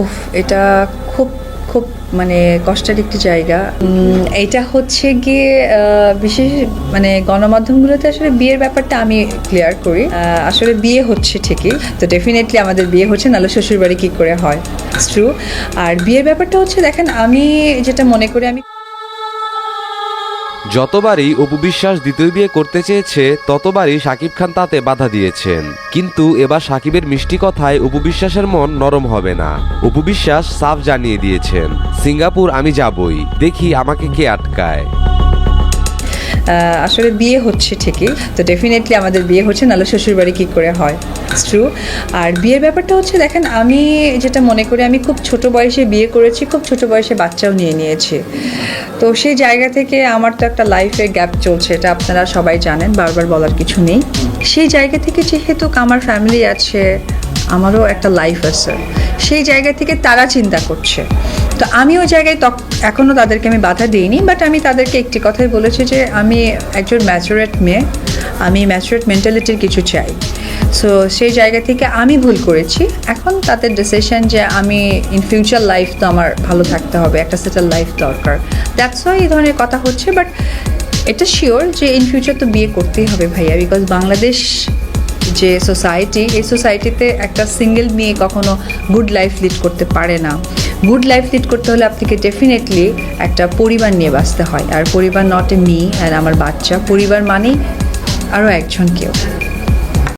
ওফ এটা খুব খুব মানে কষ্টের একটি জায়গা এটা হচ্ছে গিয়ে বিশেষ মানে গণমাধ্যমগুলোতে আসলে বিয়ের ব্যাপারটা আমি ক্লিয়ার করি। আসলে বিয়ে হচ্ছে ঠিকই, তো ডেফিনেটলি আমাদের বিয়ে হচ্ছে, নাহলে শ্বশুরবাড়ি কী করে হয়? ট্রু আর বিয়ের ব্যাপারটা হচ্ছে, দেখেন, আমি যেটা মনে করি, আমি যতবারই অপু বিশ্বাস দ্বিতীয় বিয়ে করতে চেয়েছে, ততবারই সাকিব খান তাতে বাধা দিয়েছেন। কিন্তু এবার সাকিবের মিষ্টি কথায় অপু বিশ্বাসের মন নরম হবে না। অপু বিশ্বাস সাফ জানিয়ে দিয়েছেন, সিঙ্গাপুর আমি যাবই, দেখি আমাকে কে আটকায়। আসলে বিয়ে হচ্ছে ঠিকই, তো ডেফিনেটলি আমাদের বিয়ে হচ্ছে, নাহলে শ্বশুরবাড়ি কী করে হয়? ট্রু আর বিয়ের ব্যাপারটা হচ্ছে, দেখেন, আমি যেটা মনে করি, আমি খুব ছোট বয়সে বিয়ে করেছি, খুব ছোট বয়সে বাচ্চাও নিয়ে নিয়েছি। তো সেই জায়গা থেকে আমার তো একটা লাইফে গ্যাপ চলছে, এটা আপনারা সবাই জানেন, বারবার বলার কিছু নেই। সেই জায়গা থেকে যেহেতু আমার ফ্যামিলি আছে, আমারও একটা লাইফ আছে। সেই জায়গা থেকে তারা চিন্তা করছে। তো আমি ওই জায়গায় তখ এখনও তাদেরকে আমি বাধা দিইনি বাট আমি তাদেরকে একটি কথাই বলেছি যে আমি একজন ম্যাচুরেট মেয়ে, আমি ম্যাচুরেট মেন্টালিটির কিছু চাই। সো সেই জায়গা থেকে আমি ভুল করেছি। এখন তাদের ডিসিশন যে আমি ইন ফিউচার লাইফ তো আমার ভালো থাকতে হবে, একটা সেটেল লাইফ দরকার। দ্যাটস ওয়াই এই ধরনের কথা হচ্ছে বাট এটা শিওর যে ইন ফিউচার তো বিয়ে করতেই হবে ভাইয়া বিকজ বাংলাদেশ যে সোসাইটি এই সোসাইটিতে একটা সিঙ্গেল মেয়ে কখনো গুড লাইফ লিড করতে পারে না। গুড লাইফ লিড করতে হলে আপনাকে ডেফিনেটলি একটা পরিবার নিয়ে বাঁচতে হয়। আর পরিবার নট এ মি আর আমার বাচ্চা। পরিবার মানেই আরও একজন কেউ।